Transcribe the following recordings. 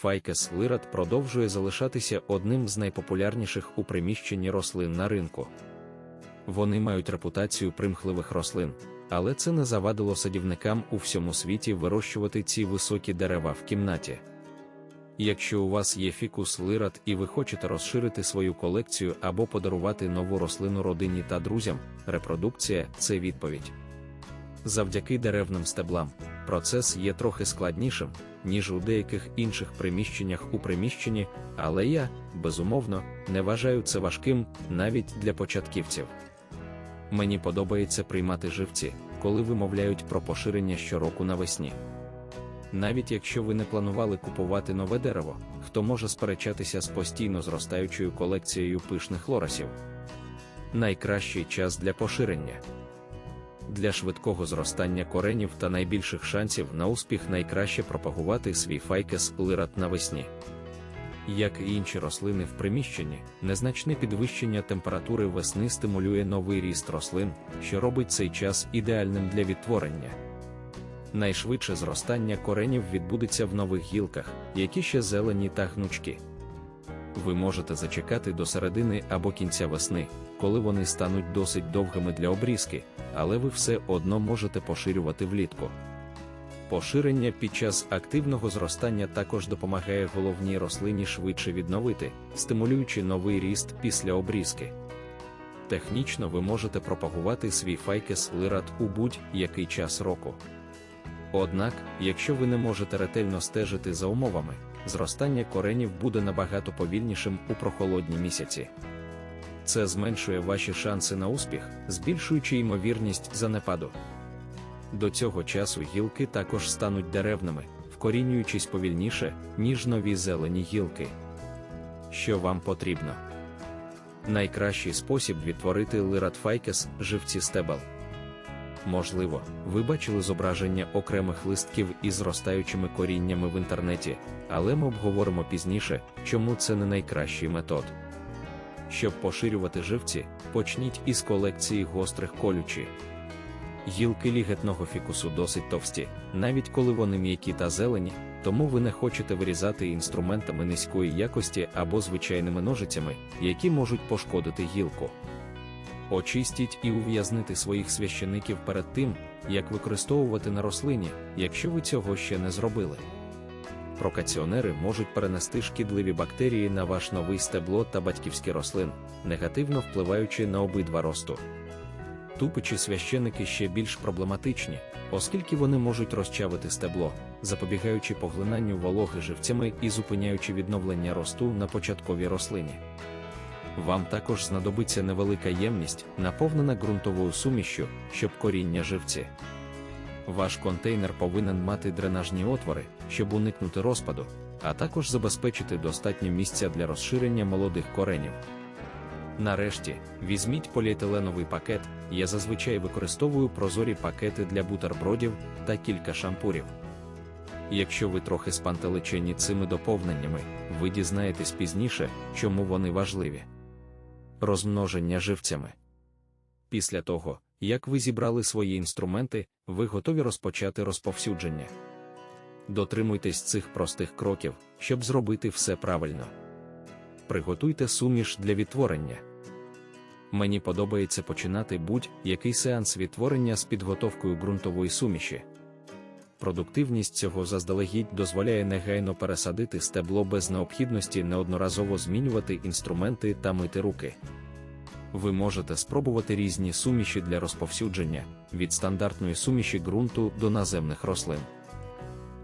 Файкес лират продовжує залишатися одним з найпопулярніших у приміщенні рослин на ринку. Вони мають репутацію примхливих рослин, але це не завадило садівникам у всьому світі вирощувати ці високі дерева в кімнаті. Якщо у вас є фікус лират і ви хочете розширити свою колекцію або подарувати нову рослину родині та друзям, репродукція це відповідь. Завдяки деревним стеблам процес є трохи складнішим, ніж у деяких інших приміщеннях у приміщенні, але я, безумовно, не вважаю це важким навіть для початківців. Мені подобається приймати живці, коли вимовляють про поширення щороку навесні. Навіть якщо ви не планували купувати нове дерево, хто може сперечатися з постійно зростаючою колекцією пишних лорасів? Найкращий час для поширення. Для швидкого зростання коренів та найбільших шансів на успіх найкраще пропагувати свій файкес лират навесні. Як і інші рослини в приміщенні, незначне підвищення температури весни стимулює новий ріст рослин, що робить цей час ідеальним для відтворення. Найшвидше зростання коренів відбудеться в нових гілках, які ще зелені та гнучкі. Ви можете зачекати до середини або кінця весни, коли вони стануть досить довгими для обрізки, але ви все одно можете поширювати влітку. Поширення під час активного зростання також допомагає головній рослині швидше відновити, стимулюючи новий ріст після обрізки. Технічно ви можете пропагувати свій файкес лират у будь-який час року. Однак, якщо ви не можете ретельно стежити за умовами, зростання коренів буде набагато повільнішим у прохолодні місяці. Це зменшує ваші шанси на успіх, збільшуючи ймовірність занепаду. До цього часу гілки також стануть деревними, вкорінюючись повільніше, ніж нові зелені гілки. Що вам потрібно? Найкращий спосіб відтворити лиратфайкес живці стебел. Можливо, ви бачили зображення окремих листків із зростаючими коріннями в інтернеті, але ми обговоримо пізніше, чому це не найкращий метод. Щоб поширювати живці, почніть із колекції гострих колючі. Гілки лігетного фікусу досить товсті, навіть коли вони м'які та зелені, тому ви не хочете вирізати інструментами низької якості або звичайними ножицями, які можуть пошкодити гілку. Очистіть і ув'язнити своїх священиків перед тим, як використовувати на рослині, якщо ви цього ще не зробили. Прокаціонери можуть перенести шкідливі бактерії на ваш новий стебло та батьківські рослин, негативно впливаючи на обидва росту. Тупичі священики ще більш проблематичні, оскільки вони можуть розчавити стебло, запобігаючи поглинанню вологи живцями і зупиняючи відновлення росту на початковій рослині. Вам також знадобиться невелика ємність, наповнена ґрунтовою сумішшю, щоб коріння живці. Ваш контейнер повинен мати дренажні отвори, щоб уникнути розпаду, а також забезпечити достатньо місця для розширення молодих коренів. Нарешті, візьміть поліетиленовий пакет, я зазвичай використовую прозорі пакети для бутербродів та кілька шампурів. Якщо ви трохи спантеличені цими доповненнями, ви дізнаєтесь пізніше, чому вони важливі. Розмноження живцями. Після того, як ви зібрали свої інструменти, ви готові розпочати розповсюдження. Дотримуйтесь цих простих кроків, щоб зробити все правильно. Приготуйте суміш для відтворення. Мені подобається починати будь-який сеанс відтворення з підготовкою ґрунтової суміші. Продуктивність цього заздалегідь дозволяє негайно пересадити стебло без необхідності неодноразово змінювати інструменти та мити руки. Ви можете спробувати різні суміші для розповсюдження від стандартної суміші ґрунту до наземних рослин.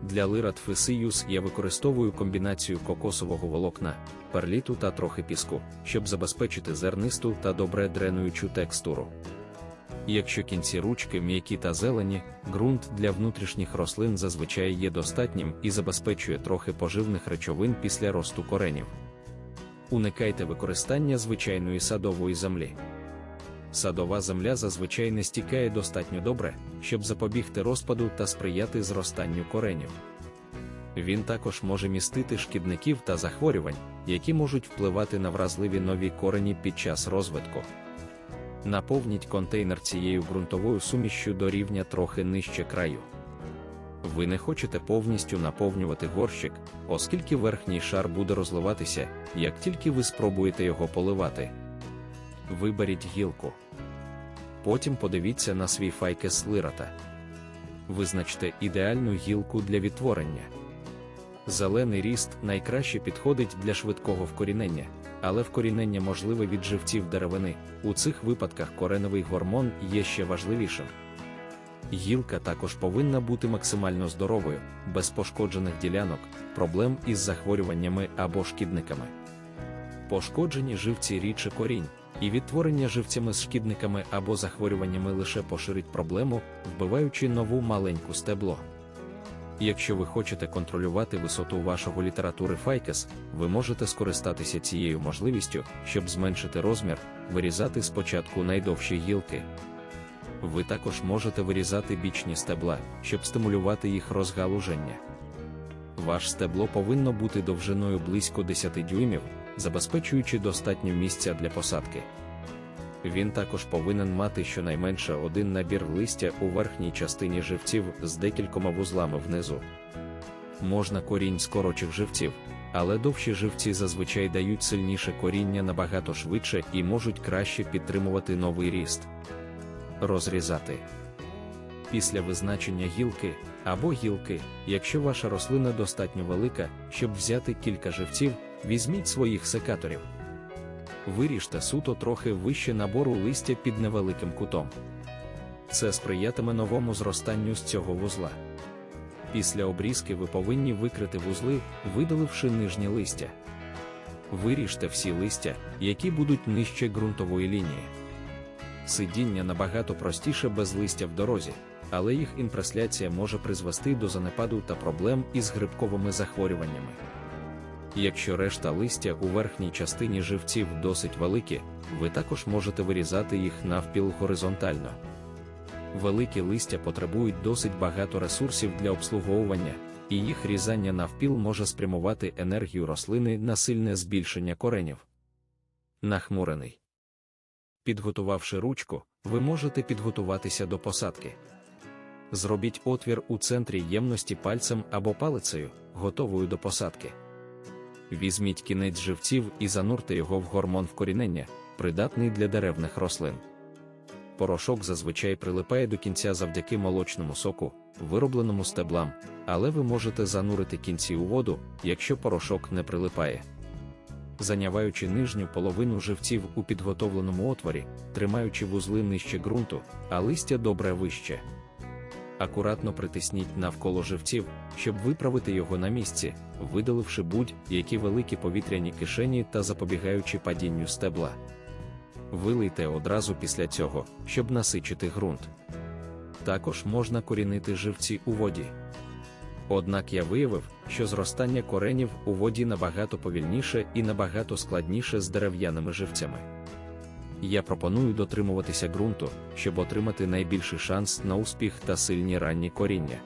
Для лират фесиюс я використовую комбінацію кокосового волокна, перліту та трохи піску, щоб забезпечити зернисту та добре дренуючу текстуру. Якщо кінці ручки м'які та зелені, ґрунт для внутрішніх рослин зазвичай є достатнім і забезпечує трохи поживних речовин після росту коренів. Уникайте використання звичайної садової землі. Садова земля зазвичай не стікає достатньо добре, щоб запобігти розпаду та сприяти зростанню коренів. Він також може містити шкідників та захворювань, які можуть впливати на вразливі нові корені під час розвитку. Наповніть контейнер цією ґрунтовою сумішшю до рівня трохи нижче краю. Ви не хочете повністю наповнювати горщик, оскільки верхній шар буде розливатися, як тільки ви спробуєте його поливати. Виберіть гілку. Потім подивіться на свій файкес лирата. Визначте ідеальну гілку для відтворення. Зелений ріст найкраще підходить для швидкого вкорінення, але вкорінення можливе від живців деревини. У цих випадках кореновий гормон є ще важливішим. Гілка також повинна бути максимально здоровою, без пошкоджених ділянок, проблем із захворюваннями або шкідниками. Пошкоджені живці рідше корінь, і відтворення живцями з шкідниками або захворюваннями лише поширить проблему, вбиваючи нову маленьку стебло. Якщо ви хочете контролювати висоту вашого літератури Файкес, ви можете скористатися цією можливістю, щоб зменшити розмір, вирізати спочатку найдовші гілки. Ви також можете вирізати бічні стебла, щоб стимулювати їх розгалуження. Ваш стебло повинно бути довжиною близько 10 дюймів, забезпечуючи достатньо місця для посадки. Він також повинен мати щонайменше один набір листя у верхній частині живців з декількома вузлами внизу. Можна корінь з корочих живців, але довші живці зазвичай дають сильніше коріння набагато швидше і можуть краще підтримувати новий ріст. Розрізати. Після визначення гілки або гілки, якщо ваша рослина достатньо велика, щоб взяти кілька живців, візьміть своїх секаторів. Виріжте суто трохи вище набору листя під невеликим кутом. Це сприятиме новому зростанню з цього вузла. Після обрізки ви повинні викрити вузли, видаливши нижнє листя. Виріжте всі листя, які будуть нижче ґрунтової лінії. Сидіння набагато простіше без листя в дорозі, але їх імпресляція може призвести до занепаду та проблем із грибковими захворюваннями. Якщо решта листя у верхній частині живців досить великі, ви також можете вирізати їх навпіл горизонтально. Великі листя потребують досить багато ресурсів для обслуговування, і їх різання навпіл може спрямувати енергію рослини на сильне збільшення коренів. Нахмурений. Підготувавши ручку, ви можете підготуватися до посадки. Зробіть отвір у центрі ємності пальцем або палицею, готовою до посадки. Візьміть кінець живців і занурте його в гормон вкорінення, придатний для деревних рослин. Порошок зазвичай прилипає до кінця завдяки молочному соку, виробленому стеблам, але ви можете занурити кінці у воду, якщо порошок не прилипає. Заняваючи нижню половину живців у підготовленому отворі, тримаючи вузли нижче ґрунту, а листя добре вище акуратно притисніть навколо живців, щоб виправити його на місці, видаливши будь-які великі повітряні кишені та запобігаючи падінню стебла. Вилийте одразу після цього, щоб насичити ґрунт. Також можна корінити живці у воді. Однак я виявив, що зростання коренів у воді набагато повільніше і набагато складніше з дерев'яними живцями я пропоную дотримуватися ґрунту, щоб отримати найбільший шанс на успіх та сильні ранні коріння.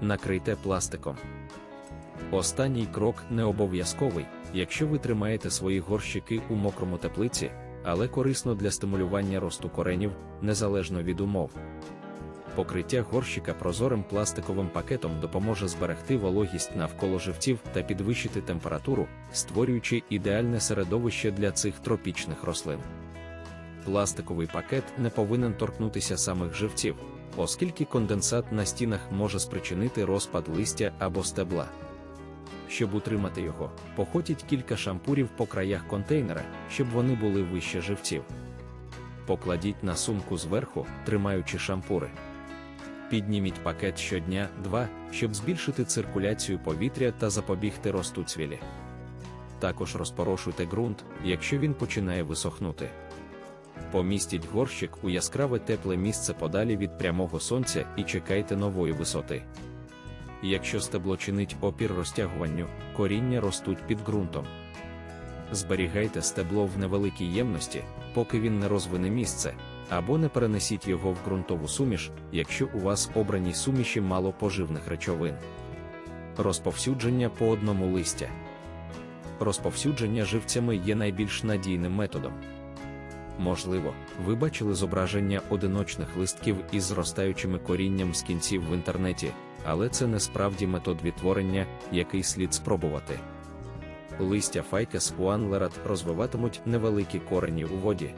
Накрийте пластиком. Останній крок не обов'язковий, якщо ви тримаєте свої горщики у мокрому теплиці, але корисно для стимулювання росту коренів незалежно від умов. Покриття горщика прозорим пластиковим пакетом допоможе зберегти вологість навколо живців та підвищити температуру, створюючи ідеальне середовище для цих тропічних рослин пластиковий пакет не повинен торкнутися самих живців, оскільки конденсат на стінах може спричинити розпад листя або стебла. Щоб утримати його, похотіть кілька шампурів по краях контейнера, щоб вони були вище живців. Покладіть на сумку зверху, тримаючи шампури. Підніміть пакет щодня два, щоб збільшити циркуляцію повітря та запобігти росту цвілі. Також розпорошуйте ґрунт, якщо він починає висохнути. Помістіть горщик у яскраве тепле місце подалі від прямого сонця і чекайте нової висоти. Якщо стебло чинить опір розтягуванню, коріння ростуть під ґрунтом. Зберігайте стебло в невеликій ємності, поки він не розвине місце, або не перенесіть його в ґрунтову суміш, якщо у вас обраній суміші мало поживних речовин. Розповсюдження по одному листя. Розповсюдження живцями є найбільш надійним методом. Можливо, ви бачили зображення одиночних листків із зростаючими корінням з кінців в інтернеті, але це не справді метод відтворення, який слід спробувати. Листя файкес уанлерат розвиватимуть невеликі корені у воді.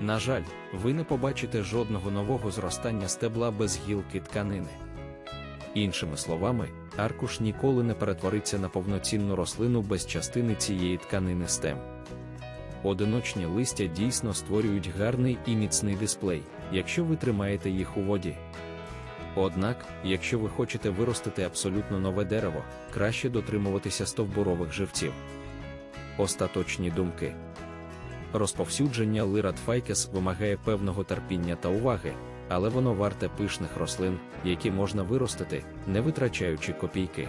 На жаль, ви не побачите жодного нового зростання стебла без гілки тканини. Іншими словами, аркуш ніколи не перетвориться на повноцінну рослину без частини цієї тканини стем. Одиночні листя дійсно створюють гарний і міцний дисплей, якщо ви тримаєте їх у воді. Однак, якщо ви хочете виростити абсолютно нове дерево, краще дотримуватися стовбурових живців. Остаточні думки. Розповсюдження лират файкес вимагає певного терпіння та уваги, але воно варте пишних рослин, які можна виростити, не витрачаючи копійки.